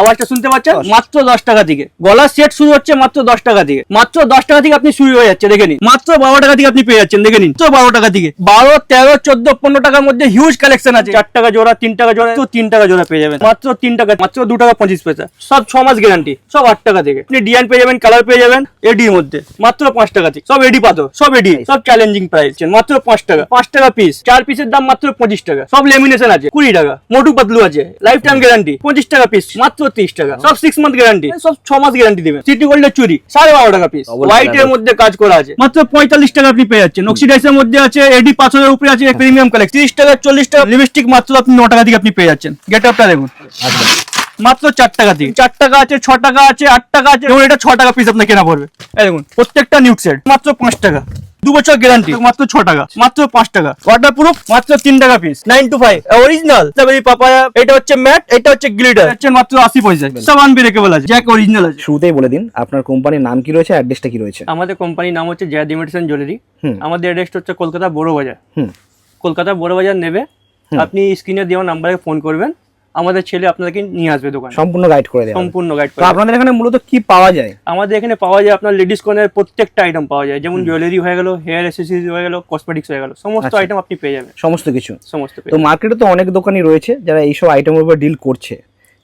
আওয়াজটা শুনতে পাচ্ছেন? মাত্র দশ টাকা থেকে। গলার সেট শুরু হচ্ছে মাত্র দশ টাকা থেকে। মাত্র দশ টাকা থেকে আপনি শুরু হয়ে যাচ্ছে দেখে নিন। মাত্র বারো টাকা থেকে আপনি পেয়ে যাচ্ছেন দেখে নিন। তো বারো টাকা থেকে। বারো তেরো চোদ্দ পনেরো টাকার মধ্যে হিউজ কালেকশন আছে। চার টাকা জোড়া তিন টাকা জোড়া তো তিন টাকা জোড়া পেয়ে যাবেন। মাত্র তিন টাকা মাত্র দু টাকা পঁচিশ পয়সা। সব ছ মাস গ্যারান্টি সব আট টাকা থেকে। আপনি ডিজাইন পেয়ে যাবেন কালার পেয়ে যাবেন এডির মধ্যে। মাত্র পাঁচ টাকা থেকে। সব এডি পাতো সব এডি সব চ্যালেঞ্জিং প্রাইস মাত্র পাঁচ টাকা। পাঁচ টাকা পিস চার পিসের দাম মাত্র পঁচিশ টাকা। সব লেমিনেশন আছে কুড়ি টাকা। মোটু পাতলু আছে। লাইফ টাইম গ্যারান্টি পঁচিশ টাকা পিস মাত্র তিরিশ টাকা। সব সিক্স মান্থ গ্যারান্টি সব ছ মাস গ্যারান্টি দেবে। সিটি গোল্ডের চুরি। সাড়ে বারো টাকা পিস হোয়াইট এর মধ্যে কাজ করা আছে। মাত্র পঁয়তাল্লিশ টাকা আপনি পেয়ে যাচ্ছেন। অক্সিডাইসের মধ্যে আছে এডি পাথরের উপরে আছে প্রিমিয়াম কালেক্ট তিরিশ টাকা চল্লিশ টাকা। লিপস্টিক মাত্র আপনি ন টাকা থেকে আপনি পেয়ে যাচ্ছেন। গেট আপটা দেখুন। আচ্ছা। মাত্র চার টাকা দিয়ে চার টাকা আছে ছ টাকা আছে আট টাকা আছে। এটা ছ টাকা পিস আপনার কেনা পড়বে। দেখুন প্রত্যেকটা নিউট সেট মাত্র পাঁচ টাকা। দু বছর গ্যারান্টি মাত্র ছ টাকা। মাত্র পাঁচ টাকা। ওয়াটার প্রুফ মাত্র তিন টাকা piece nine two five original তারপরে পাপায়া এটা হচ্ছে ম্যাট এটা হচ্ছে গ্লিটার হচ্ছে মাত্র আশি পয়সা। সব আনব্রেকেবল আছে। জ্যাক অরিজিনাল আছে। শুরুতেই বলে দিন আপনার কোম্পানির নাম কি রয়েছে অ্যাড্রেসটা কি রয়েছে? আমাদের কোম্পানির নাম হচ্ছে জয়া ডিমেডিসন জুয়েলারি। আমাদের অ্যাড্রেস হচ্ছে কলকাতা বড় বাজার কলকাতা বড় বাজার নেবে আপনি স্ক্রিনে দেওয়া নাম্বারে ফোন করবেন। আমাদের ছেলে আপনাদেরকে নিয়ে আসবে দোকানে। সম্পূর্ণ গাইড করে দেয় সম্পূর্ণ গাইড করে আপনাদের এখানে মূলত কি পাওয়া যায়? আমাদের এখানে পাওয়া যায় আপনার লেডিস কর্নার প্রত্যেকটা আইটেম পাওয়া যায়। যেমন জুয়েলারি হয়ে গেল হেয়ার অ্যাসেসরিজ হয়ে গেল কসমেটিক্স হয়ে গেল সমস্ত আচ্ছা। আইটেম আপনি পেয়ে যাবেন। সমস্ত কিছু। সমস্ত তো মার্কেটে তো অনেক দোকানই রয়েছে যারা এইসব আইটেমের উপর ডিল করছে।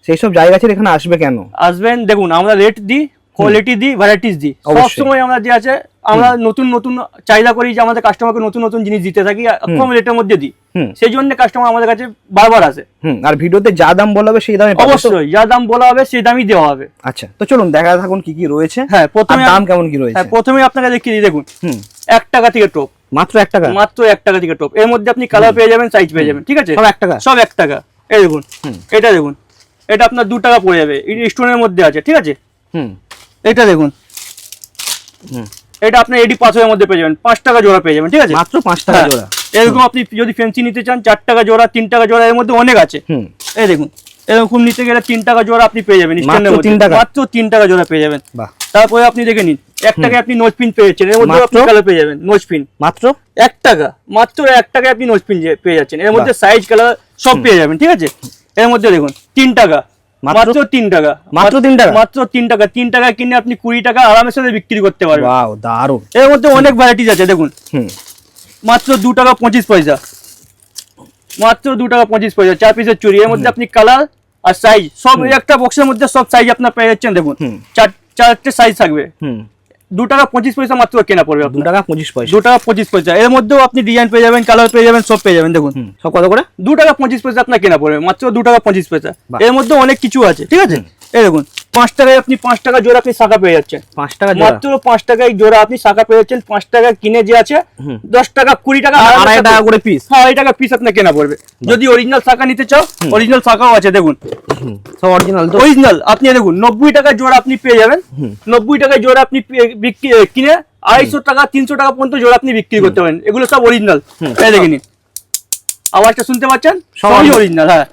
সেই সব জায়গা ছেড়ে এখানে আসবে কেন? আসবেন দেখুন আমরা রেট দিই কোয়ালিটি দিই ভ্যারাইটিস দিই। সবসময় আমরা যে আছে আমরা নতুন নতুন চাহিদা করি যে আমাদের কাস্টমারকে নতুন নতুন জিনিস দিতে থাকি কম রেটের মধ্যে দিই। সেই জন্য কাস্টমার আমাদের কাছে বারবার আসে। আর ভিডিওতে যা দাম বলা হবে সেই দামে অবশ্যই যা দাম বলা হবে সেই দামই দেওয়া হবে। আচ্ছা তো চলুন দেখা থাকুন কি কি রয়েছে। হ্যাঁ প্রথমে দাম কেমন কি রয়েছে? হ্যাঁ প্রথমে আপনাকে দেখিয়ে দিই দেখুন। হুম। এক টাকা থেকে টোপ মাত্র এক টাকা? মাত্র এক টাকা থেকে টোপ এর মধ্যে আপনি কালার পেয়ে যাবেন সাইজ পেয়ে যাবেন ঠিক আছে? সব এক টাকা? সব এক টাকা। এই দেখুন হুম। এটা দেখুন এটা আপনার দু টাকা পড়ে যাবে। স্টোনের মধ্যে আছে ঠিক আছে? হুম। এটা দেখুন। এটা আপনি এডি পাথরের মধ্যে পেয়ে যাবেন। পাঁচ টাকা জোড়া পেয়ে যাবেন ঠিক আছে? মাত্র পাঁচ টাকা হ্যাঁ। জোড়া। এরকম আপনি যদি ফেন্সি নিতে চান চার টাকা জোড়া তিন টাকা জোড়া এর মধ্যে অনেক আছে। এই দেখুন এরকম নিতে গেলে তিন টাকা জোড়া আপনি পেয়ে যাবেন মাত্র তিন টাকা? তিন টাকা জোড়া পেয়ে যাবেন। তারপরে আপনি দেখে নিন এক টাকায় আপনি নোজ পিন পেয়েছেন এর মধ্যে আপনি কালার পেয়ে যাবেন নোজ পিন মাত্র? এক টাকা মাত্র এক টাকায় আপনি নোজ পিন পেয়ে যাচ্ছেন এর মধ্যে সাইজ কালার সব পেয়ে যাবেন ঠিক আছে? এর মধ্যে দেখুন তিন টাকা। মাত্র? তিন টাকা। মাত্র তিন টাকা? মাত্র তিন টাকা। তিন টাকা কিনে আপনি কুড়ি টাকা আরামের সাথে বিক্রি করতে পারবেন। দারুণ। এর মধ্যে অনেক ভ্যারাইটিস আছে দেখুন। মাত্র দু টাকা পঁচিশ পয়সা। মাত্র দু টাকা পঁচিশ পয়সা চার পিসের চুরি এর মধ্যে আপনি কালার আর সাইজ সব একটা বক্সের মধ্যে সব সাইজ আপনার পেয়ে যাচ্ছেন দেখুন। চার চারটে সাইজ থাকবে। হুম। দু টাকা পঁচিশ পয়সা মাত্র কেনা পড়বে দু টাকা পঁচিশ পয়সা। দু টাকা পঁচিশ পয়সা। এর মধ্যেও আপনি ডিজাইন পেয়ে যাবেন কালার পেয়ে যাবেন সব পেয়ে যাবেন দেখুন। সব কত করে? দু টাকা পঁচিশ পয়সা আপনার কেনা পড়বে মাত্র দু টাকা পঁচিশ পয়সা। এর মধ্যে অনেক কিছু আছে ঠিক আছে? এই দেখুন পাঁচ টাকায় আপনি পাঁচ টাকা জোড়া আপনি শাখা পেয়ে যাচ্ছেন। পাঁচ টাকা জোড়া? মাত্র পাঁচ টাকায় জোড়া আপনি শাখা পেয়ে যাচ্ছেন। পাঁচ টাকা কিনে যে আছে দশ টাকা কুড়ি টাকা আড়াই টাকা করে পিস হ্যাঁ আড়াই টাকা পিস আপনার কেনা পড়বে। যদি অরিজিনাল শাখা নিতে চাও অরিজিনাল শাখাও আছে দেখুন। সব অরিজিনাল তো? অরিজিনাল আপনি দেখুন নব্বই টাকা জোড়া আপনি পেয়ে যাবেন। নব্বই টাকায় জোড়া আপনি বিক্রি কিনে আড়াইশো টাকা তিনশো টাকা পর্যন্ত জোড়া আপনি বিক্রি করতে পারেন। এগুলো সব অরিজিনাল এই দেখে নিন। আওয়াজটা শুনতে পাচ্ছেন? সব সবই অরিজিনাল হ্যাঁ।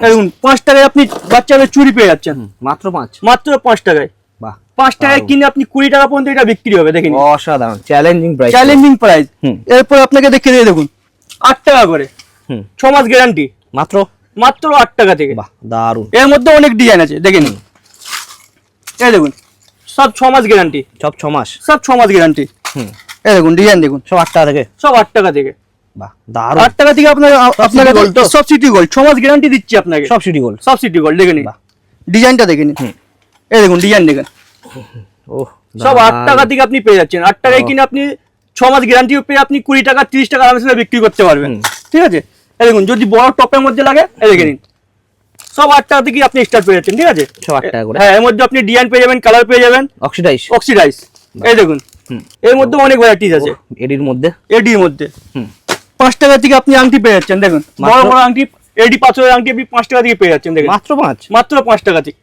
দেখুন পাঁচ টাকায় আপনি বাচ্চাদের চুরি পেয়ে যাচ্ছেন। মাত্র পাঁচ? মাত্র পাঁচ টাকায়। বাহ পাঁচ টাকায় কিনে আপনি কুড়ি টাকা পর্যন্ত এটা বিক্রি হবে দেখে নিন। অসাধারণ চ্যালেঞ্জিং প্রাইস চ্যালেঞ্জিং প্রাইস এরপর আপনাকে দেখে দিয়ে দেখুন আট টাকা করে। হুম। ছ মাস গ্যারান্টি মাত্র? মাত্র আট টাকা থেকে। বাহ দারুণ। এর মধ্যে অনেক ডিজাইন আছে দেখে নিন। এই দেখুন সব ছ মাস গ্যারান্টি সব ছ মাস? সব ছ মাস গ্যারান্টি হুম। এই দেখুন ডিজাইন দেখুন। সব আট টাকা থেকে? সব আট টাকা থেকে। আট টাকা থেকে আপনার আপনাকে City gold তো? সব সিটি গোল্ড ছ মাস গ্যারান্টি দিচ্ছি আপনাকে। সব সিটি গোল্ড সব সিটি গোল্ড দেখে নিন। ডিজাইনটা দেখে নিন। এই দেখুন ডিজাইন দেখেন। সব আট টাকা থেকে আপনি পেয়ে যাচ্ছেন। আট টাকায় কিনে আপনি ছ মাস গ্যারান্টি পেয়ে আপনি কুড়ি টাকা তিরিশ টাকা আরামসে বিক্রি করতে পারবেন। ঠিক আছে? এই দেখুন যদি বড় টপের মধ্যে লাগে এই দেখে নিন। সব আট টাকা থেকে আপনি স্টার্ট পেয়ে যাচ্ছেন ঠিক আছে? হ্যাঁ এর মধ্যে আপনি ডিজাইন পেয়ে যাবেন কালার পেয়ে যাবেন। অক্সিডাইজ অক্সিডাইজ এই দেখুন। এর মধ্যে অনেক ভ্যারাইটিস আছে। এডির মধ্যে? এডির মধ্যে। হুম। পাঁচ টাকা থেকে আপনি আংটি পেয়ে যাচ্ছেন দেখুন। বড়? বড় আংটি এডি পাঁচশোর আংটি আপনি পাঁচ টাকা থেকে পেয়ে যাচ্ছেন দেখুন। মাত্র পাঁচ? মাত্র পাঁচ টাকা থেকে।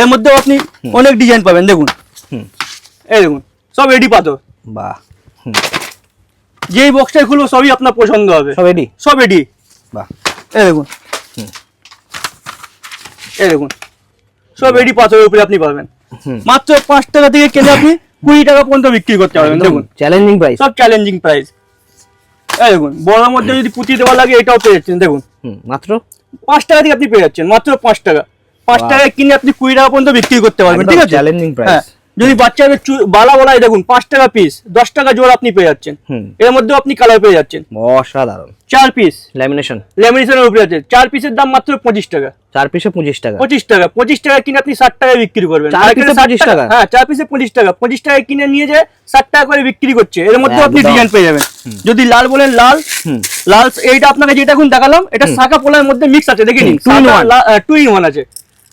এর মধ্যেও আপনি অনেক ডিজাইন পাবেন দেখুন। এই দেখুন সব এডি পাথর। বাহ। যেই বক্সটাই খুলবো সবই আপনার পছন্দ হবে। সব এডি? সব এডি। বাহ। এই দেখুন। এই দেখুন সব এডি পাথরের উপরে আপনি পাবেন। মাত্র পাঁচ টাকা থেকে কেনে আপনি কুড়ি টাকা পর্যন্ত বিক্রি করতে পারবেন দেখুন। চ্যালেঞ্জিং প্রাইস সব চ্যালেঞ্জিং প্রাইস এই দেখুন বড়ার মধ্যে যদি পুঁতি দেওয়া লাগে এটাও পেয়ে যাচ্ছেন দেখুন। মাত্র? পাঁচ টাকা থেকে আপনি পেয়ে যাচ্ছেন মাত্র পাঁচ টাকা। পাঁচ টাকায় কিনে আপনি কুড়ি টাকা পর্যন্ত বিক্রি করতে পারবেন ঠিক আছে? চ্যালেঞ্জিং প্রাইস যদি বাচ্চাদের বালা বলাই দেখুন পাঁচ টাকা পিস দশ টাকা জোড়া আপনি পেয়ে যাচ্ছেন। এর মধ্যেও আপনি কালার পেয়ে যাচ্ছেন। অসাধারণ। চার পিস ল্যামিনেশন ল্যামিনেশনের উপরে আছে। চার পিসের দাম মাত্র পঁচিশ টাকা। চার পিসে পঁচিশ টাকা। পঁচিশ টাকা। পঁচিশ টাকা কিনে আপনি ষাট টাকায় বিক্রি করবেন। চার পিসে 60 25 টাকা? হ্যাঁ চার পিসে পঁচিশ টাকা। পঁচিশ টাকায় কিনে নিয়ে যায় ষাট টাকা করে বিক্রি করছে। এর মধ্যে আপনি ডিজাইন পেয়ে যাবেন। যদি লাল বলেন লাল। লাল এইটা আপনাকে যেটা এখন দেখালাম এটা শাখা পোলার মধ্যে মিক্স আছে। দেখে নিন। টু ইন ওয়ান আছে।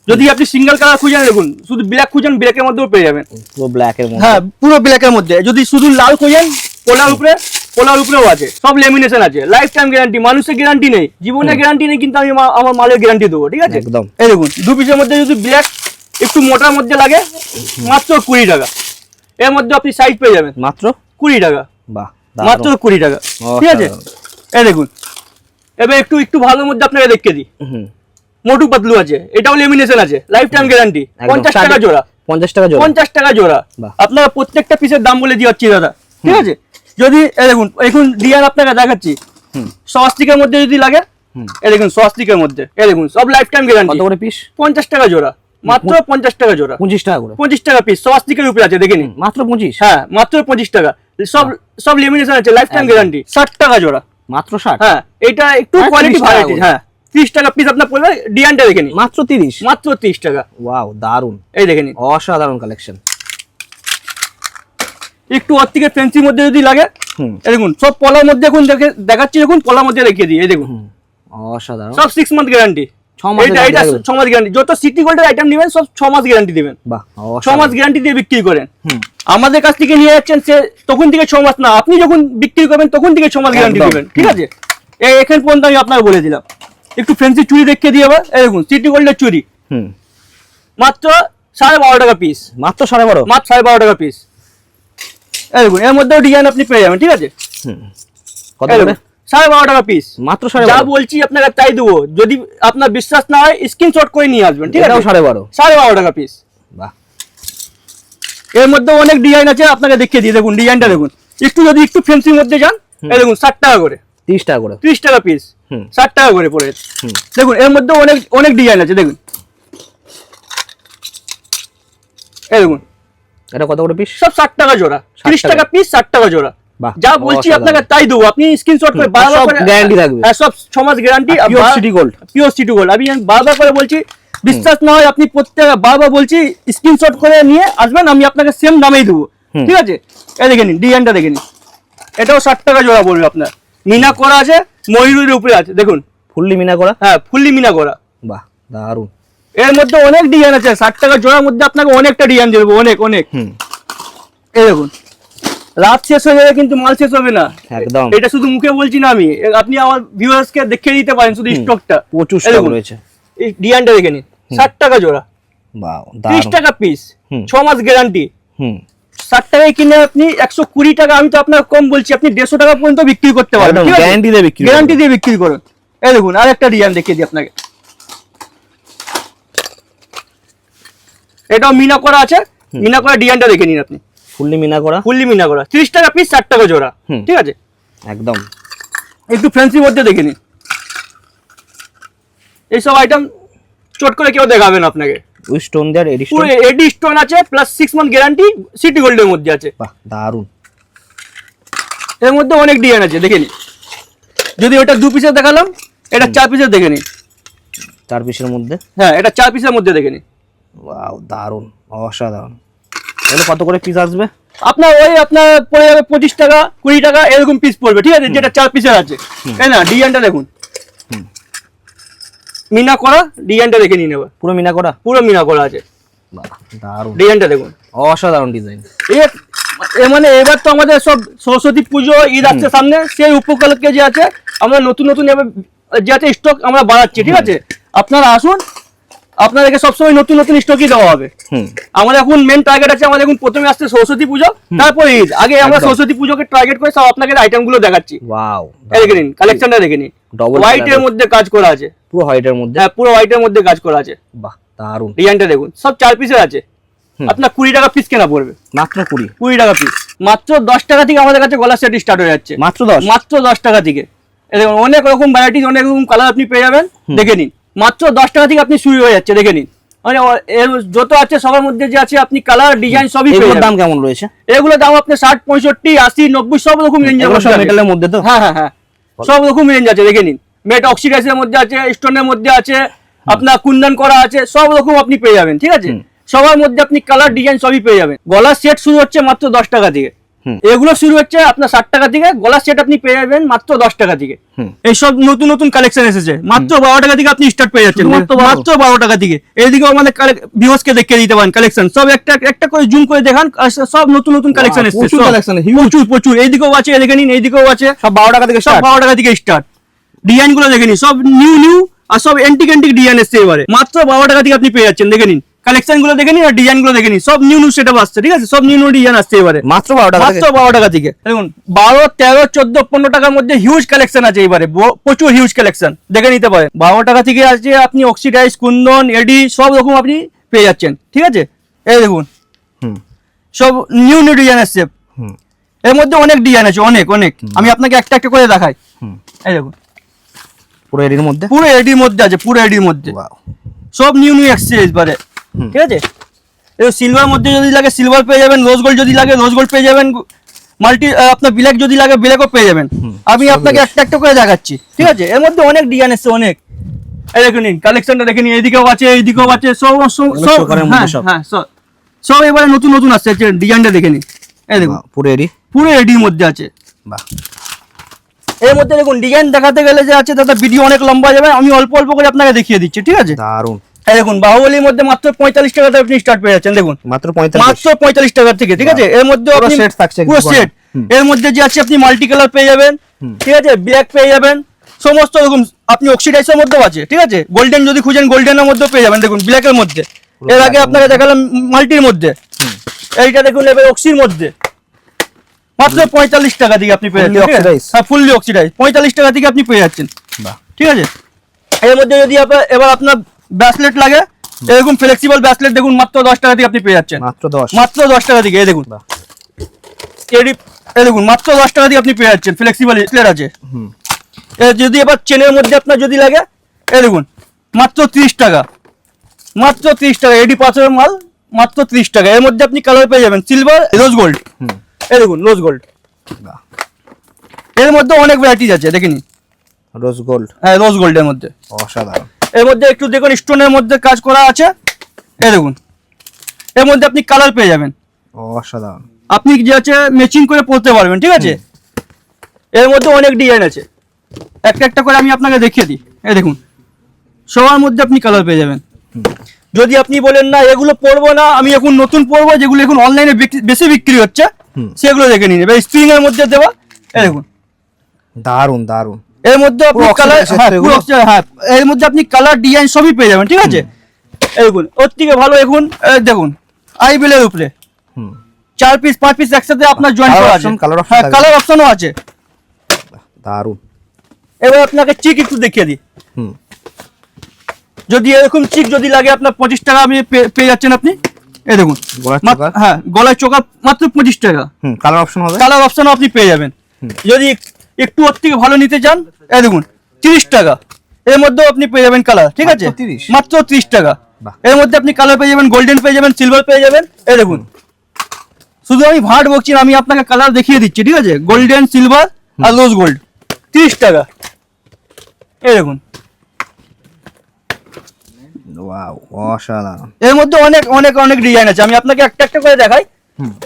যদি আপনি সিঙ্গেল কালার খুঁজেন দেখুন শুধু ব্ল্যাক খুঁজেন ব্ল্যাকের মধ্যেও পেয়ে যাবেন। পুরো ব্ল্যাক এর মধ্যে। হ্যাঁ পুরো ব্ল্যাকের মধ্যে। যদি শুধু লাল খোঁজেন পোলার উপরে পোলার উপরেও আছে সব লেমিনেশন আছে। লাইফ টাইম গ্যারান্টি মানুষের গ্যারান্টি নেই জীবনের গ্যারান্টি নেই কিন্তু আমি আমার মালের গ্যারান্টি দেবো ঠিক আছে? একদম। এই দেখুন দু পিসের মধ্যে যদি ব্ল্যাক একটু মোটার মধ্যে লাগে মাত্র কুড়ি টাকা। এর মধ্যে আপনি সাইজ পেয়ে যাবেন। মাত্র? কুড়ি টাকা। বাহ মাত্র কুড়ি টাকা। ঠিক আছে? এই দেখুন এবার একটু একটু ভালোর মধ্যে আপনাকে দেখিয়ে দিই। হুম। মোটু পাতলু আছে এটাও লেমিনেশন আছে লাইফ টাইম গ্যারান্টি পঞ্চাশ টাকা জোড়া। পঞ্চাশ টাকা জোড়া। পঞ্চাশ টাকা জোড়া। আপনারা প্রত্যেকটা পিসের দাম বলে দিয়ে দাদা। ঠিক আছে? যদি দেখুন এখন ডিয়ার আপনাকে দেখাচ্ছি। সস্তিকের মধ্যে যদি লাগে। এই দেখুন সস্তিকের মধ্যে। এই দেখুন সব লাইফ টাইম গ্যারান্টি কত করে পিস পঞ্চাশ টাকা জোড়া। মাত্র পঞ্চাশ টাকা জোড়া। পঁচিশ টাকা করে। পঁচিশ টাকা পিস সস্তিকের উপরে আছে দেখে নিন। মাত্র পঁচিশ? হ্যাঁ মাত্র পঁচিশ টাকা। সব সব লেমিনেশন আছে লাইফ টাইম গ্যারান্টি ষাট টাকা জোড়া। মাত্র ষাট? হ্যাঁ এটা একটু কোয়ালিটি 30 টাকা ভ্যারাইটি হ্যাঁ। ত্রিশ টাকা পিস আপনার পড়বে ডিয়ানটা দেখে নিন। মাত্র তিরিশ? মাত্র ত্রিশ টাকা। ওয়াও দারুণ এই দেখে নিন। অসাধারণ কালেকশন একটু ওর থেকে ফ্যান্সির মধ্যে যদি লাগে হুম। দেখুন সব পলার মধ্যে এখন দেখে দেখাচ্ছি দেখুন পলার মধ্যে রেখে দিই এই দেখুন। অসাধারণ। সব সিক্স মান্থ গ্যারান্টি মাস গ্যারান্টি যত সিটি গোল্ডের আইটেম নেবেন সব ছ মাস গ্যারান্টি দিবেন। বাহ ছ মাস গ্যারান্টি দিয়ে বিক্রি করেন। আমাদের কাছ থেকে নিয়ে যাচ্ছেন সে তখন থেকে ছ মাস না আপনি যখন বিক্রি করবেন তখন থেকে ছ মাস গ্যারান্টি। দিবেন ঠিক আছে? এই এখান পর্যন্ত আমি আপনাকে বলে দিলাম। একটু ফ্যান্সি চুড়ি দেখিয়ে দিয়ে আবার এই দেখুন সিটি গোল্ডের চুড়ি। হুম। মাত্র সাড়ে বারো টাকা পিস মাত্র সাড়ে বারো? মাত্র সাড়ে বারো টাকা পিস এই দেখুন এর মধ্যেও ডিজাইন আপনি পেয়ে যাবেন ঠিক আছে? হুম। কত এই সাড়ে বারো টাকা পিস মাত্র সাড়ে যা বলছি আপনাকে তাই দেবো। যদি আপনার বিশ্বাস না হয় স্ক্রিনশট করে নিয়ে আসবেন ঠিক আছে? সাড়ে বারো। সাড়ে বারো টাকা পিস বাহ। এর মধ্যে অনেক ডিজাইন আছে আপনাকে দেখিয়ে দিই। দেখুন ডিজাইনটা দেখুন। একটু যদি একটু ফেন্সির মধ্যে যান দেখুন ষাট টাকা করে। তিরিশ টাকা করে। ত্রিশ টাকা পিস ষাট টাকা করে পড়ে দেখুন এর মধ্যে অনেক অনেক ডিজাইন আছে দেখুন। এই দেখুন। এটা কত করে পিস সব ষাট টাকা জোড়া। 60 ত্রিশ টাকা। পিস ষাট টাকা জোড়া। যা বলছি আপনাকে তাই দেবো। আপনি স্ক্রিনশট করে বারবার করে guarantee থাকবে। হ্যাঁ সব ছ মাস guarantee pure city gold। Pure city gold আমি বারবার করে বলছি বিশ্বাস না হয় আপনি প্রত্যেক বারবার বলছি স্ক্রিনশট করে নিয়ে আসবেন আমি আপনাকে সেম দামেই দেবো। ঠিক আছে? এই দেখে নিন ডিজাইনটা দেখে নিন। এটাও ষাট টাকা জোড়া পড়বে আপনার। মিনা করা আছে ময়ূরের উপরে আছে দেখুন। ফুললি মিনা করা হ্যাঁ ফুললি মিনা করা বাহ দারুণ এর মধ্যে অনেক ডিজাইন আছে ষাট টাকা জোড়ার মধ্যে আপনাকে অনেকটা ডিজাইন দেবো অনেক অনেক। এই দেখুন রাত শেষ হয়ে যাবে কিন্তু মাল শেষ হবে না। একদম। এটা শুধু মুখে বলছি না আমি আপনি আমার ভিউয়ার্সকে দেখিয়ে দিতে পারেন শুধু স্টকটা। প্রচুর স্টক রয়েছে। এই ডিজাইনটা দেখে নিন ষাট টাকা জোড়া। বাহ ত্রিশ দারুণ টাকা পিস হুম। ছ মাস গ্যারান্টি হুম। ষাট টাকায় কিনে আপনি একশো কুড়ি টাকা আমি তো আপনার কম বলছি আপনি দেড়শো টাকা পর্যন্ত বিক্রি করতে পারবেন গ্যারান্টি দিয়ে বিক্রি গ্যারান্টি দিয়ে বিক্রি করুন। এই দেখুন আর একটা ডিজাইন দেখিয়ে দিই আপনাকে। এটাও মিনা করা আছে। মিনা করা ডিজাইনটা দেখে নিন আপনি। ফুললি মিনা করা? ফুললি মিনা করা। ত্রিশ টাকা পিস ষাট টাকা জোড়া ঠিক আছে? একদম। একটু ফ্যান্সির মধ্যে দেখে নিন। এইসব আইটেম চট করে কেউ দেখাবেন আপনাকে। উই স্টোন দেয়ার এডিশন পুরো এডি স্টোন আছে plus six month guarantee city গোল্ডের মধ্যে আছে। বাহ দারুণ এর মধ্যে অনেক ডিজাইন আছে দেখে নিন যদি ওটা দু পিসের দেখালাম এটা চার পিসের দেখে নিন চার পিসের মধ্যে? হ্যাঁ এটা চার পিসের মধ্যে দেখে নিন ওয়াও দারুণ অসাধারণ। এগুলো কত করে পিস আসবে? আপনার ওই আপনার পড়ে যাবে পঁচিশ টাকা কুড়ি টাকা এরকম পিস পড়বে ঠিক আছে? যেটা চার পিসের আছে। তাই না ডিজাইনটা দেখুন। হুম। মিনা করা ডিজাইনটা দেখে নিন এবার পুরো মিনা করা? পুরো মিনা করা আছে। ডিজাইনটা দেখুন। অসাধারণ ডিজাইন। এ- মানে এবার তো আমাদের সব সরস্বতী পুজো ঈদ আসছে সামনে সেই উপলক্ষে যে আছে আমরা নতুন নতুন যে আছে স্টক আমরা বাড়াচ্ছি ঠিক আছে? আপনারা আসুন আপনাদেরকে সবসময় নতুন নতুন স্টকই দেওয়া হবে। হুম। আমাদের এখন মেন টার্গেট আছে আমাদের এখন প্রথমে আসছে সরস্বতী পুজো তারপরে ঈদ। আগে আমরা সরস্বতী পুজোকে টার্গেট করে সব আপনাকে আইটেমগুলো দেখাচ্ছি। দেখে নিন কালেকশনটা দেখে নিন। Double হোয়াইটের মধ্যে কাজ করা আছে। পুরো হোয়াইটের মধ্যে? হ্যাঁ পুরো হোয়াইটের মধ্যে কাজ করা আছে। বাহ দারুণ ডিজাইনটা দেখুন সব চার পিসের আছে। আপনার কুড়ি টাকা পিস কেনা পড়বে। মাত্র কুড়ি? কুড়ি টাকা পিস মাত্র দশ টাকা থেকে আমাদের কাছে গলা সেট স্টার্ট হয়ে যাচ্ছে। মাত্র দশ? মাত্র দশ টাকা থেকে। দেখুন অনেক রকম ভ্যারাইটিস অনেক রকম কালার আপনি পেয়ে যাবেন। দেখে নিন। মাত্র দশ টাকা থেকে আপনি শুরু হয়ে যাচ্ছে দেখে নিন। মানে এর যত আছে সবার মধ্যে যে আছে আপনি কালার ডিজাইন সবই পেয়ে এগুলোর দাম কেমন রয়েছে? এগুলো দাম আপনি ষাট পঁয়ষট্টি আশি নব্বই সব রকম রেঞ্জের মধ্যে তো? হ্যাঁ হ্যাঁ হ্যাঁ। সব রকম রেঞ্জ আছে দেখে নিন। মেট অক্সিডাইসের মধ্যে আছে স্টোনের মধ্যে আছে আপনার কুন্দন করা আছে সব রকম আপনি পেয়ে যাবেন ঠিক আছে? সবার মধ্যে আপনি কালার ডিজাইন সবই পেয়ে যাবেন। গলার সেট শুরু হচ্ছে মাত্র দশ টাকা থেকে। এগুলো শুরু হচ্ছে আপনার ষাট টাকা থেকে গলার সেট আপনি পেয়ে যাবেন মাত্র দশ টাকা থেকে। এইসব নতুন নতুন কালেকশন এসেছে। মাত্র বারো টাকা থেকে আপনি স্টার্ট পেয়ে যাচ্ছেন। মাত্র বারো টাকা থেকে। এইদিকেও আমাদের ভিউসকে দেখিয়ে দিতে পারেন কালেকশন সব একটা একটা করে জুম করে দেখান সব নতুন নতুন কালেকশন এসেছে। প্রচুর। প্রচুর প্রচুর। এইদিকেও আছে দেখে নিন এইদিকেও আছে। সব বারো টাকা থেকে সব বারো টাকা থেকে স্টার্ট ডিজাইনগুলো দেখে নিন। সব নিউ নিউ আর সব এন্টিক এন্টিক ডিজাইন এসছে এবারে। মাত্র বারো টাকা থেকে আপনি পেয়ে যাচ্ছেন। দেখে নিন। কালেকশনগুলো দেখে নিন আর ডিজাইনগুলো দেখে নিন। সব নিউ নিউ সেটআপ আসছে ঠিক আছে? সব নিউ নিউ ডিজাইন আসছে এবারে। মাত্র বারো টাকা মাত্র বারো টাকা থেকে। দেখুন বারো তেরো চোদ্দ পনেরো টাকার মধ্যে হিউজ কালেকশন আছে এবারে। প্রচুর হিউজ কালেকশন দেখে নিতে পারেন। বারো টাকা থেকে আছে আপনি অক্সিডাইজ কুন্দন এডি সব রকম আপনি পেয়ে যাচ্ছেন ঠিক আছে? এই দেখুন। হুম। সব নিউ নিউ ডিজাইন আসছে। হুম। এর মধ্যে অনেক ডিজাইন আছে অনেক অনেক। আমি আপনাকে একটা একটা করে দেখাই। হুম। এই দেখুন। পুরো এডির মধ্যে? পুরো এডির মধ্যে আছে পুরো এডির মধ্যে। সব নিউ নিউ এসছে এবারে। ঠিক আছে? এবার সিলভার মধ্যে যদি লাগে সিলভার পেয়ে যাবেন রোজ গোল্ড যদি লাগে রোজ গোল্ড পেয়ে যাবেন মাল্টি আপনার ব্ল্যাক যদি লাগে ব্ল্যাকও পেয়ে যাবেন। আমি আপনাকে একটা একটা করে দেখাচ্ছি ঠিক আছে? এর মধ্যে অনেক ডিজাইন এসছে অনেক। এই দেখে নিন কালেকশনটা দেখে নিন এইদিকেও আছে এইদিকেও আছে সব সব সব হ্যাঁ সব। হ্যাঁ সব সব এবারে নতুন নতুন আসছে ডিজাইনটা দেখে নিন। এই দেখুন পুরো এরি পুরো এডির মধ্যে আছে। বাহ। এর মধ্যে দেখুন ডিজাইন দেখাতে গেলে যে আছে দাদা ভিডিও অনেক লম্বা যাবে আমি অল্প অল্প করে আপনাকে দেখিয়ে দিচ্ছি ঠিক আছে? দারুণ এই দেখুন বাহুবলীর মধ্যে মাত্র পঁয়তাল্লিশ টাকাতে আপনি স্টার্ট পেয়ে যাচ্ছেন দেখুন। মাত্র মাত্র পঁয়তাল্লিশ টাকা থেকে ঠিক আছে? এর মধ্যে পুরো। সেট এর মধ্যে যে আছে আপনি মাল্টি কালার পেয়ে যাবেন ঠিক আছে? ব্ল্যাক পেয়ে যাবেন সমস্ত রকম আপনি অক্সিডাইজের মধ্যেও আছে ঠিক আছে? গোল্ডেন যদি খুঁজেন গোল্ডেনের মধ্যেও পেয়ে যাবেন দেখুন ব্ল্যাকের মধ্যে। এর আগে আপনাকে দেখালাম মাল্টির মধ্যে। এইটা দেখুন এবার অক্সির মধ্যে। মাত্র পঁয়তাল্লিশ টাকা থেকে আপনি পেয়ে যাচ্ছেন? হ্যাঁ ফুললি অক্সিডাইজ পঁয়তাল্লিশ টাকা থেকে আপনি পেয়ে যাচ্ছেন। ঠিক আছে? এর মধ্যে যদি আপনার এবার আপনার ব্যাসলেট লাগে। এরকম ফ্লেক্সিবল ব্যাসলেট দেখুন মাত্র দশ টাকা থেকে আপনি পেয়ে যাচ্ছেন। মাত্র দশ। মাত্র দশ টাকা থেকে এই দেখুন। এই দেখুন মাত্র দশ টাকা দিয়ে আপনি পেয়ে যাচ্ছেন ফ্লেক্সিবল ব্যাসলেট আছে। যদি এবার চেনের মধ্যে আপনার যদি লাগে এই দেখুন মাত্র ত্রিশ টাকা। মাত্র ত্রিশ টাকা এডি পাথরের মাল মাত্র ত্রিশ টাকা। এর মধ্যে আপনি কালার পেয়ে যাবেন সিলভার রোজ গোল্ড হুম। এই দেখুন রোজ গোল্ড এর মধ্যে অনেক ভ্যারাইটিস আছে দেখে নিন। রোজ গোল্ড হ্যাঁ রোজ গোল্ডের মধ্যে। অসাধারণ। এর মধ্যে একটু দেখুন স্টোনের মধ্যে কাজ করা আছে। এই দেখুন এর মধ্যে আপনি কালার পেয়ে যাবেন। অসাধারণ। আপনি যে আছে ম্যাচিং করে পরতে পারবেন ঠিক আছে? এর মধ্যে অনেক ডিজাইন আছে। একটা একটা করে আমি আপনাকে দেখিয়ে দিই। এই দেখুন সবার মধ্যে আপনি কালার পেয়ে যাবেন। যদি আপনি বলেন না এগুলো পরবো না আমি এখন নতুন পরবো যেগুলো এখন অনলাইনে বেশি বিক্রি হচ্ছে। সেগুলো দেখে নিন। এবার স্প্রিং এর মধ্যে দেওয়া এই দেখুন। দারুণ দারুণ এর মধ্যে আপনি কালার হ্যাঁ হ্যাঁ এর মধ্যে আপনি কালার ডিজাইন সবই পেয়ে যাবেন ঠিক আছে? এই ওর থেকে ভালো এখন দেখুন আইবিলের উপরে। হুম। চার পিস পাঁচ পিস একসাথে আপনার জয়েন করা আছে। হ্যাঁ কালার অপশনও আছে। দারুণ এবার আপনাকে চিক একটু দেখিয়ে দিই। হুম। যদি এরকম চিক যদি লাগে আপনার পঁচিশ টাকা আপনি পেয়ে যাচ্ছেন আপনি। এই দেখুন? হ্যাঁ গলায় চোখা মাত্র পঁচিশ টাকা। হুম কালার অপশন হবে? কালার অপশনও আপনি পেয়ে যাবেন। যদি একটু ওর থেকে ভালো নিতে চান এই দেখুন তিরিশ টাকা। এর মধ্যেও আপনি পেয়ে যাবেন কালার ঠিক আছে? মাত্র 30? মাত্র ত্রিশ টাকা। এর মধ্যে আপনি কালার পেয়ে যাবেন গোল্ডেন পেয়ে যাবেন সিলভার পেয়ে যাবেন এই দেখুন। শুধু আমি ভাট বকছি আমি আপনাকে কালার দেখিয়ে দিচ্ছি ঠিক আছে? গোল্ডেন সিলভার আর রোজ গোল্ড তিরিশ টাকা। এই দেখুন। অসাধারণ। এর মধ্যে অনেক অনেক অনেক ডিজাইন আছে। আমি আপনাকে একটা একটা করে দেখাই।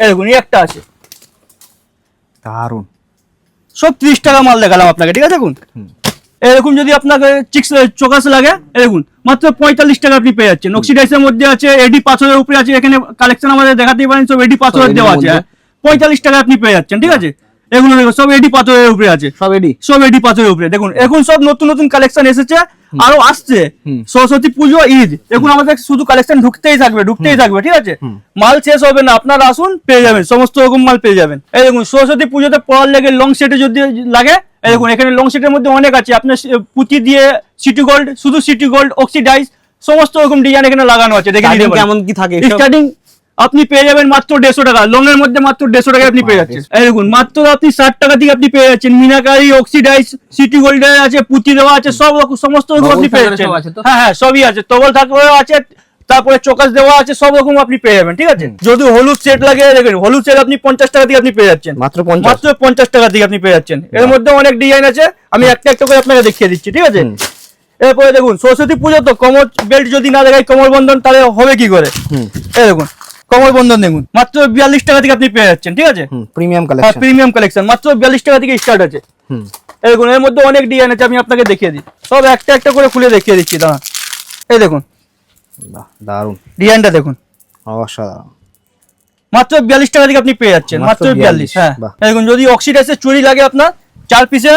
এই দেখুন এই একটা আছে। দারুণ সব ত্রিশ টাকা মাল দেখালাম আপনাকে ঠিক আছে দেখুন এরকম যদি আপনাকে চিক্স চোকাস লাগে এরকম মাত্র পঁয়তাল্লিশ টাকা আপনি পেয়ে যাচ্ছেন। অক্সিডাইসের মধ্যে আছে এডি পাঁচ হাজার উপরে আছে এখানে কালেকশন আমাদের দেখাতেই পারেন সব এডি পাঁচ হাজার দেওয়া আছে। পঁয়তাল্লিশ টাকা আপনি পেয়ে যাচ্ছেন ঠিক আছে? এগুলো দেখুন সব এডি পাথরের উপরে আছে। সব এডি? সব এডি পাথরের উপরে। দেখুন এখন সব নতুন নতুন কালেকশন এসেছে আরও আসছে। সরস্বতী পুজো ঈদ। এখন আমাদের শুধু কালেকশন ঢুকতেই থাকবে ঢুকতেই থাকবে ঠিক আছে? মাল শেষ হবে না আপনারা আসুন পেয়ে যাবেন সমস্ত রকম মাল পেয়ে যাবেন। এই দেখুন সরস্বতী পুজোতে পড়ার লেগে লং সেটে যদি লাগে এই দেখুন এখানে লং সেটের মধ্যে অনেক আছে। আপনার পুঁতি দিয়ে সিটি গোল্ড শুধু সিটি গোল্ড অক্সিডাইজ সমস্ত রকম ডিজাইন এখানে লাগানো আছে দেখে কেমন কি থাকে? স্টার্টিং আপনি পেয়ে যাবেন মাত্র দেড়শো টাকা। লং এর মধ্যে মাত্র দেড়শো টাকায় আপনি পেয়ে যাচ্ছেন। এই দেখুন মাত্র আপনি ষাট টাকা দিয়ে আপনি পেয়ে যাচ্ছেন। মিনাকারি অক্সিডাইজ সিটি গোল্ডের আছে পুঁতি দেওয়া আছে সব রকম সমস্ত রকম আপনি পেয়ে যাচ্ছেন? হ্যাঁ হ্যাঁ সবই আছে। তবল থাকলেও আছে তারপরে চোকাস দেওয়া আছে সব রকম আপনি পেয়ে যাবেন ঠিক আছে? যদি হলুদ সেট লাগে দেখেন হলুদ সেট আপনি পঞ্চাশ টাকা দিয়ে আপনি পেয়ে যাচ্ছেন। মাত্র পঞ্চাশ। মাত্র পঞ্চাশ টাকা দিয়ে আপনি পেয়ে যাচ্ছেন। এর মধ্যে অনেক ডিজাইন আছে আমি একটা একটা করে আপনাকে দেখিয়ে দিচ্ছি ঠিক আছে? এরপরে দেখুন সরস্বতী পুজো তো কমর বেল্ট যদি না দেখায় কমর বন্ধন তাহলে হবে কি করে? এই দেখুন কমর বন্ধন দেখুন। মাত্র বিয়াল্লিশ টাকা থেকে আপনি পেয়ে যাচ্ছেন ঠিক আছে? প্রিমিয়াম কালেকশন প্রিমিয়াম কালেকশন মাত্র বিয়াল্লিশ টাকা থেকে স্টার্ট আছে এই দেখুন এর মধ্যে অনেক ডিজাইন আছে আমি আপনাকে দেখিয়ে দিই। সব একটা একটা করে খুলে দেখিয়ে দিচ্ছি দাঁড়া এই দেখুন। দারুণ ডিজাইনটা দেখুন। অসাধারণ। মাত্র বিয়াল্লিশ টাকা থেকে আপনি পেয়ে যাচ্ছেন মাত্র বিয়াল্লিশ হ্যাঁ। দেখুন যদি অক্সিডাইসের চুরি লাগে আপনার চার পিসে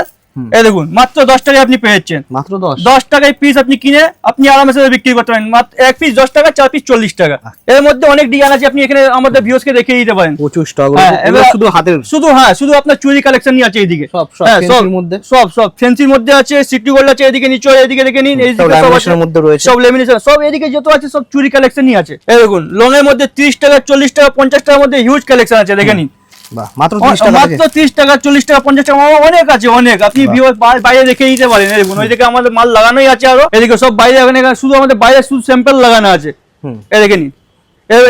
এই দেখুন মাত্র দশ টাকায় আপনি পেয়ে যাচ্ছেন। মাত্র দশ? দশ টাকায় পিস আপনি কিনে আপনি আরামসে বিক্রি করতে পারেন। মাত্র এক পিস দশ টাকা চার পিস চল্লিশ টাকা। এর মধ্যে অনেক ডিজাইন আছে আপনি এখানে আমাদের ভিউসকে দেখিয়ে দিতে পারেন। প্রচুর স্টক হ্যাঁ, শুধু হাতের। শুধু হ্যাঁ শুধু আপনার চুরি কালেকশন নিয়ে আছে এইদিকে সব, সব হ্যাঁ, র মধ্যে? সব সব ফেন্সির মধ্যে আছে সিটি গোল্ড আছে এদিকে নিচে এদিকে দেখে নিন এইদিকে সব সব মধ্যে রয়েছে। সব লেমিনেশন সব এদিকে যত আছে সব চুরি কালেকশন নিয়ে আছে। এই দেখুন লং এর মধ্যে 30 টাকা 40 টাকা 50 টাকার মধ্যে হিউজ কালেকশন আছে দেখে নিন। মাত্র তিরিশ টাকা মাত্র 30 টাকা 40 টাকা 50 টাকা অনেক আছে অনেক। আপনি ভিউ বাইরে দেখে নিতে পারেন দেখুন ওইদিকে আমাদের মাল লাগানোই আছে আরও। এদিকে সব বাইরে এখানে শুধু আমাদের বাইরে শুধু স্যাম্পল লাগানো আছে। এই দেখে নিন।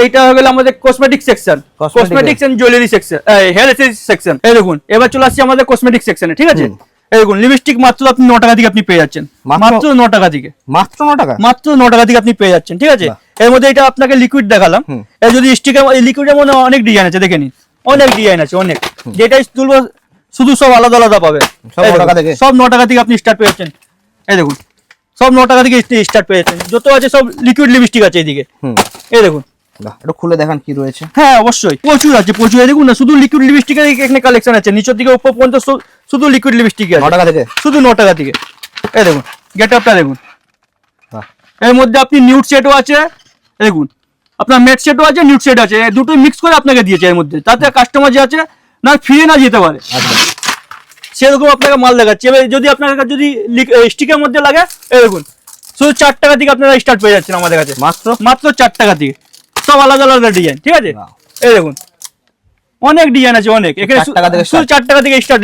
এইটা হয়ে গেল আমাদের cosmetic section cosmetics and jewellery section hair section এই দেখুন এবার চলে আসছি আমাদের কসমেটিক সেকশনে ঠিক আছে? দেখুন লিপস্টিক মাত্র আপনি ন টাকা থেকে আপনি পেয়ে যাচ্ছেন। মাত্র? ন টাকা থেকে মাত্র ন টাকা? মাত্র ন টাকা থেকে আপনি পেয়ে যাচ্ছেন ঠিক আছে? এর মধ্যে এটা আপনাকে লিকুইড দেখালাম। যদি স্টিকের লিকুইডের মধ্যে অনেক ডিজাইন আছে দেখে নিন। অনেক ডিজাইন আছে অনেক। যেটাই তুলবো শুধু সব আলাদা আলাদা পাবে। সব ন টাকা থেকে? আপনি স্টার্ট পেয়েছেন। এই দেখুন সব ন টাকা থেকে স্টার্ট পেয়েছেন। যত আছে সব লিকুইড লিপস্টিক আছে এদিকে। এই দেখুন। একটু খুলে দেখান কি রয়েছে। হ্যাঁ অবশ্যই। প্রচুর আছে প্রচুর। দেখুন না শুধু লিকুইড লিপস্টিকের এখানে কালেকশন আছে। নিচের দিকে উপর পর্যন্ত শুধু লিকুইড লিপস্টিক ন আছে। টাকা থেকে? শুধু ন টাকা থেকে। এই দেখুন গেট আপটা দেখুন। এর মধ্যে আপনি নিউড সেটও আছে। দেখুন আপনার মেট সেটও আছে নিউট সেট আছে দুটো মিক্স করে আপনাকে দিয়েছে এর মধ্যে। তাতে কাস্টমার যে আছে না ফিরে না যেতে পারে। আচ্ছা। সেরকম আপনাকে মাল দেখাচ্ছে। এবার যদি আপনার কাছে যদি স্টিকের মধ্যে লাগে এরকম দেখুন শুধু চার টাকা থেকে আপনারা স্টার্ট পেয়ে যাচ্ছেন আমাদের কাছে। মাত্র? মাত্র চার টাকা থেকে। সব আলাদা আলাদা ডিজাইন ঠিক আছে? এই দেখুন অনেক ডিজাইন আছে অনেক। এখানে চার টাকা থেকে শুধু চার টাকা থেকে স্টার্ট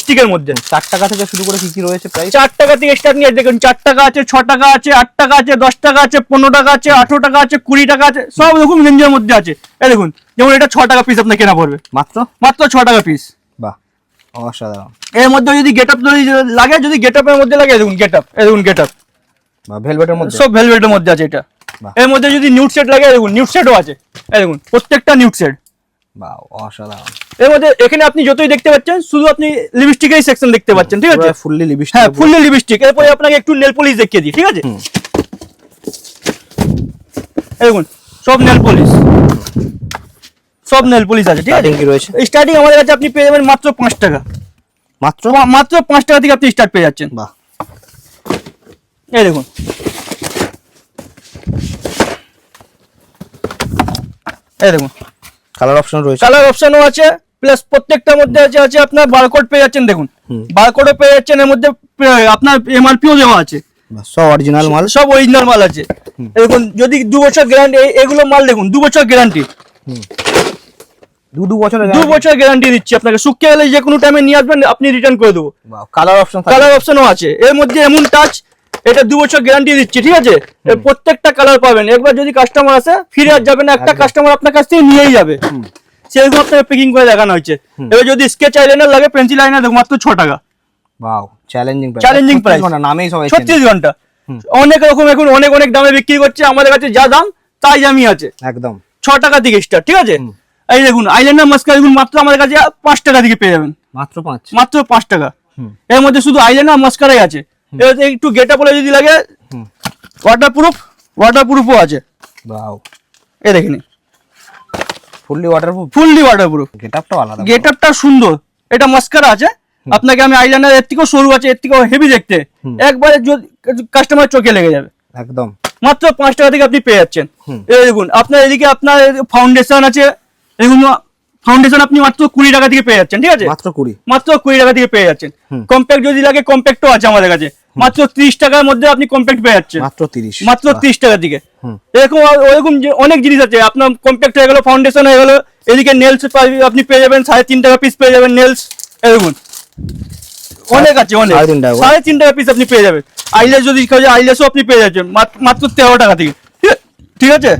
স্টিকের মধ্যে। চার টাকা থেকে শুরু করে কি কি রয়েছে প্রাইস চার টাকা থেকে স্টার্ট নিয়ে দেখুন চার টাকা আছে ছ টাকা আছে আট টাকা আছে দশ টাকা আছে পনেরো টাকা আছে আঠেরো টাকা আছে কুড়ি টাকা আছে সব রকম রেঞ্জের মধ্যে আছে। এই দেখুন যেমন এটা ছ টাকা পিস আপনার কেনা পড়বে। মাত্র? মাত্র ছ টাকা পিস বাহ অসাধারণ। এর মধ্যে যদি গেট আপ যদি লাগে যদি গেট আপের মধ্যে লাগে দেখুন গেট আপ দেখুন গেট আপ বাহ ভেলভেটের মধ্যে? সব ভেলভেটের মধ্যে আছে এটা। এর মধ্যে যদি নিউট সেট লাগে দেখুন নিউট সেটও আছে। এই দেখুন প্রত্যেকটা নিউট সেট অসাধারণ। এর মধ্যে এখানে আপনি যতই দেখতে পাচ্ছেন শুধু আপনি লিপস্টিকেরই সেকশন দেখতে পাচ্ছেন ঠিক আছে? ফুললি লিপস্টিক হ্যাঁ ফুললি লিপস্টিক এরপরে আপনাকে একটু নেল পলিশ দেখিয়ে দিই ঠিক আছে? দেখুন সব নেল পলিশ সব নেল পলিশ আছে ঠিক আছে? রয়েছে? স্টার্টিং আমাদের কাছে আপনি পেয়ে যাবেন মাত্র পাঁচ টাকা। মাত্র? মাত্র পাঁচ টাকা থেকে আপনি স্টার্ট পেয়ে যাচ্ছেন। বাহ। এই দেখুন। এই দেখুন। কালার অপশন রয়েছে। কালার অপশনও আছে প্লাস প্রত্যেকটার মধ্যে আছে আছে আপনার বারকোড পেয়ে যাচ্ছেন দেখুন। বারকোডও পেয়ে যাচ্ছেন এর মধ্যে আপনার এমআরপিও দেওয়া আছে। সব অরিজিনাল মাল? সব অরিজিনাল মাল আছে। দেখুন যদি দু বছর গ্যারান্টি এগুলো মাল দেখুন দু বছর গ্যারান্টি দু দু বছরের দু বছর গ্যারান্টি দিচ্ছি আপনাকে। শুকিয়ে গেলে যে কোনো টাইমে নিয়ে আসবেন আপনি রিটার্ন করে দেবো। কালার অপশন কালার অপশনও আছে। এর মধ্যে এমন টাচ এটা দু বছর গ্যারান্টি দিচ্ছি ঠিক আছে? প্রত্যেকটা কালার পাবেন। একবার যদি কাস্টমার আসে ফিরে আর যাবে না একটা কাস্টমার আপনার কাছ থেকে নিয়েই যাবে। সেরকম আপনাকে প্যাকিং করে দেখানো হয়েছে। এবার যদি স্কেচ আইলাইনার লাগে পেন্সিল আইলাইনার দেখো মাত্র ছ টাকা। বাও চ্যালেঞ্জিং প্রাইস নামেই সবাই চেনে। ছত্রিশ ঘণ্টা অনেক রকম এখন অনেক অনেক দামে বিক্রি করছে আমাদের কাছে যা দাম তাই দামই আছে। একদম। ছ টাকা থেকে স্টার্ট ঠিক আছে? এই দেখুন আইলাইনার মাস্কার দেখুন মাত্র আমাদের কাছে পাঁচ টাকা থেকে পেয়ে যাবেন। মাত্র পাঁচ। মাত্র টাকা। এর মধ্যে শুধু আইলাইনার মাস্কারাই আছে। একটু গেটা বলে যদি লাগে হুম। ওয়াটার প্রুফ ওয়াটার প্রুফও আছে। বাও এ দেখিনি fully waterproof fully water proof গেটআপটাও আলাদা গেট আপটা সুন্দর। এটা মাস্কারা আছে। আপনাকে আমি আইলাইনার এর থেকেও সরু আছে এর থেকেও হেভি দেখতে। একবারে কাস্টমার চোখে লেগে যাবে। একদম। মাত্র পাঁচ টাকা থেকে আপনি পেয়ে যাচ্ছেন। এই দেখুন আপনার এদিকে আপনার ফাউন্ডেশন আছে। দেখুন ফাউন্ডেশন আপনি মাত্র কুড়ি টাকা থেকে পেয়ে যাচ্ছেন ঠিক আছে? মাত্র কুড়ি। মাত্র কুড়ি টাকা থেকে পেয়ে যাচ্ছেন। কম্প্যাক্ট যদি লাগে কম্প্যাক্টও আছে আমাদের কাছে। মাত্র ত্রিশ টাকার মধ্যে আপনি কম্প্যাক্ট পেয়ে যাচ্ছেন। মাত্র তিরিশ। মাত্র ত্রিশ টাকা দিকে। এরকম ওরকম যে অনেক জিনিস আছে। আপনার কম্প্যাক্ট হয়ে গেল ফাউন্ডেশন হয়ে গেল এদিকে নেলস আপনি পেয়ে যাবেন সাড়ে তিন টাকা পিস পেয়ে যাবেন নেলস এরকম। অনেক আছে অনেক। সাড়ে তিন টাকা পিস আপনি পেয়ে যাবেন। আইলেস যদি আইলেসও আপনি পেয়ে যাচ্ছেন। মাত্র- তেরো টাকা থেকে। ঠিক আছে?